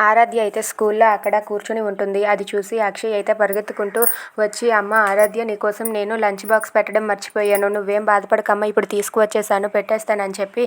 ఆరాధ్య అయితే స్కూల్లో అక్కడ కూర్చొని ఉంటుంది. అది చూసి అక్షయ్ అయితే పరిగెత్తుకుంటూ వచ్చి అమ్మ ఆరాధ్య నీకోసం నేను లంచ్ బాక్స్ పెట్టడం మర్చిపోయాను. నువ్వేం బాధపడకమ్మ ఇప్పుడు తీసుకువచ్చేసాను పెట్టేస్తానని చెప్పి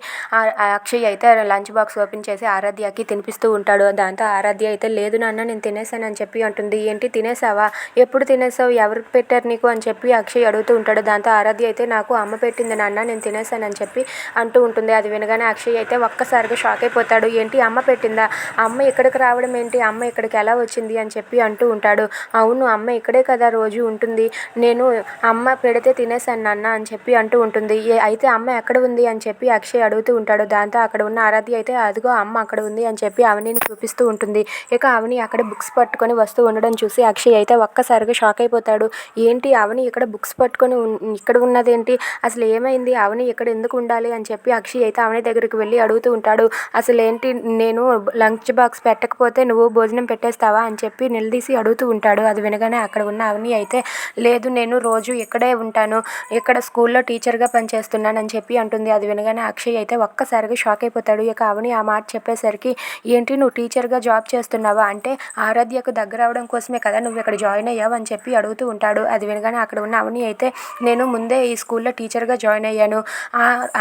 అక్షయ్ అయితే లంచ్ బాక్స్ ఓపెన్ చేసి ఆరాధ్యకి తినిపిస్తూ ఉంటాడు. దాంతో ఆరాధ్య అయితే లేదు నాన్న నేను తినేసానని చెప్పి అంటుంది. ఏంటి తినేసావా? ఎప్పుడు తినేసావు? ఎవరికి పెట్టారు నీకు? అని చెప్పి అక్షయ్ అడుగుతూ ఉంటాడు. దాంతో ఆరాధ్య అయితే నాకు అమ్మ పెట్టింది నాన్న నేను తినేసానని చెప్పి అంటూ ఉంటుంది. అది వినగానే అక్షయ్ అయితే ఒక్కసారిగా షాక్ అయిపోతాడు. ఏంటి అమ్మ పెట్టిందా? అమ్మ ఇక్కడికి రావడం ఏంటి? అమ్మ ఇక్కడికి ఎలా వచ్చింది? అని చెప్పి అంటూ ఉంటాడు. అవును అమ్మ ఇక్కడే కదా రోజు ఉంటుంది. నేను అమ్మ పెడితే తినేసాను నాన్న అని చెప్పి అంటూ ఉంటుంది. ఏ అయితే అమ్మ ఎక్కడ ఉంది? అని చెప్పి అక్షయ్ అడుగుతూ ఉంటాడు. దాంతో అక్కడ ఉన్న ఆరాధ్య అయితే అదిగో అమ్మ అక్కడ ఉంది అని చెప్పి అవనిని చూపిస్తూ ఉంటుంది. ఇక అవని అక్కడ బుక్స్ పట్టుకొని వస్తూ ఉండడం చూసి అక్షయ్ అయితే ఒక్కసారిగా షాక్ అయిపోతాడు. ఏంటి? అవని ఇక్కడ బుక్స్ పట్టుకొని ఇక్కడ ఉన్నదేంటి? అసలు ఏమైంది? అవని ఇక్కడ ఎందుకు ఉండాలి? అని చెప్పి అక్షయ్ అయితే అవని దగ్గరికి వెళ్ళి అడుగుతూ ఉంటాడు. అసలు ఏంటి నేను లంచ్ బాక్స్ లేకపోతే నువ్వు భోజనం పెట్టేస్తావా అని చెప్పి నిలదీసి అడుగుతూ ఉంటాడు. అది వినగానే అక్కడ ఉన్న అవని అయితే లేదు నేను రోజు ఇక్కడే ఉంటాను. ఇక్కడ స్కూల్లో టీచర్గా పనిచేస్తున్నానని చెప్పి అంటుంది. అది వినగానే అక్షయ్ అయితే ఒక్కసారిగా షాక్ అయిపోతాడు. ఇక అవని ఆ మాట చెప్పేసరికి ఏంటి నువ్వు టీచర్గా జాబ్ చేస్తున్నావా? అంటే ఆరాధ్యకు దగ్గర అవడం కోసమే కదా నువ్వు ఇక్కడ జాయిన్ అయ్యావు అని చెప్పి అడుగుతూ ఉంటాడు. అది వినగానే అక్కడ ఉన్న అవని అయితే నేను ముందే ఈ స్కూల్లో టీచర్గా జాయిన్ అయ్యాను.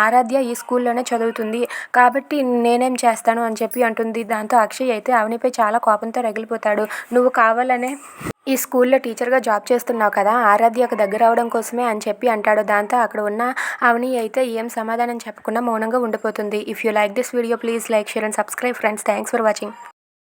ఆరాధ్య ఈ స్కూల్లోనే చదువుతుంది. కాబట్టి నేనేం చేస్తాను అని చెప్పి అంటుంది. దాంతో అక్షయ్ అయితే శ్రావణిపై చాలా కోపంతో రగిలిపోతాడు. నువ్వు కావాలనే ఈ స్కూల్లో టీచర్గా జాబ్ చేస్తున్నావు కదా ఆరాధ్యకు దగ్గర అవడం కోసమే అని చెప్పి అంటాడు. దాంతో అక్కడ ఉన్న అవని అయితే ఏం సమాధానం చెప్పకుండా మౌనంగా ఉండిపోతుంది. If you like this video please like share and subscribe friends. Thanks for watching.